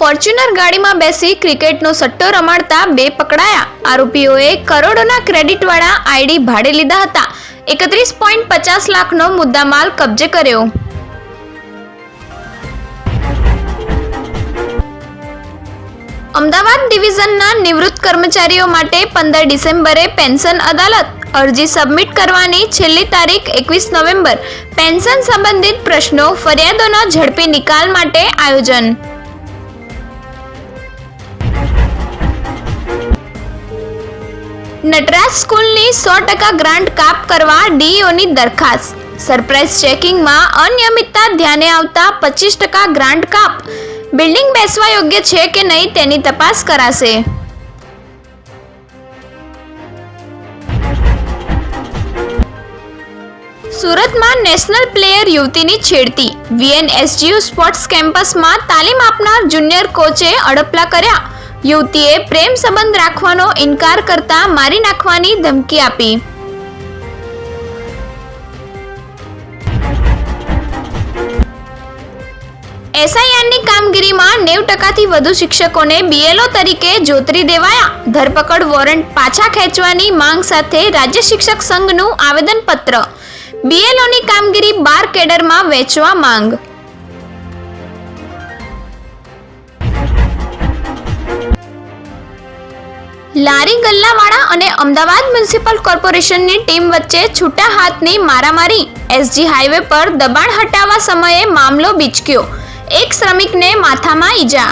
Fortuner ગાડીમાં બેસી ક્રિકેટનો સટ્ટો રમાડતા બે પકડાયા. આરોપીઓએ કરોડોના ક્રેડિટવાળા આઈડી ભાડે લીધા હતા. એકત્રીસ પોઈન્ટ પચાસ લાખનો મુદ્દામાલ કબજે કર્યો. અમદાવાદ ડિવિઝનના નિવૃત્ત કર્મચારીઓ માટે પંદર ડિસેમ્બરે પેન્શન અદાલત. અરજી સબમિટ કરવાની છેલ્લી તારીખ એકવીસ નવેમ્બર. પેન્શન સંબંધિત પ્રશ્નો, ફરિયાદોનો ઝડપી નિકાલ માટે આયોજન. નટરાજ સ્કૂલની સો ટકા ગ્રાન્ટ કાપ કરવા ડીઈઓની દરખાસ્ત. સરપ્રાઇઝ ચેકિંગમાં અનિયમિતતા ધ્યાને આવતા પચીસ ટકા ગ્રાન્ટ કાપ. બિલ્ડિંગ બેસવા યોગ્ય છે કે નહીં તેની તપાસ કરાશે. સુરતમાં નેશનલ પ્લેયર યુવતીની છેડતી. વીએનએસજીયુ સ્પોર્ટ્સ કેમ્પસમાં તાલીમ આપનાર જુનિયર કોચે અડપલા કર્યા. યુવતીએ પ્રેમ સંબંધ રાખવાનો ઇનકાર કરતા મારી નાખવાની ધમકી આપી. એસઆઈઆરની કામગીરીમાં નેવ ટકાથી વધુ શિક્ષકોને બીએલઓ તરીકે જોતરી દેવાયા. ધરપકડ વોરંટ પાછા ખેંચવાની માંગ સાથે રાજ્ય શિક્ષક સંઘનું આવેદનપત્ર. બીએલઓની કામગીરી બાર કેડરમાં વેચવા માંગ. લારી ગલ્લાવાળા અને અમદાવાદ મ્યુનિસિપલ કોર્પોરેશનની ટીમ વચ્ચે છૂટા હાથની મારામારી એસજી હાઈવે પર દબાણ હટાવવા સમયે મામલો બીચક્યો. એક શ્રમિકને માથામાં ઈજા.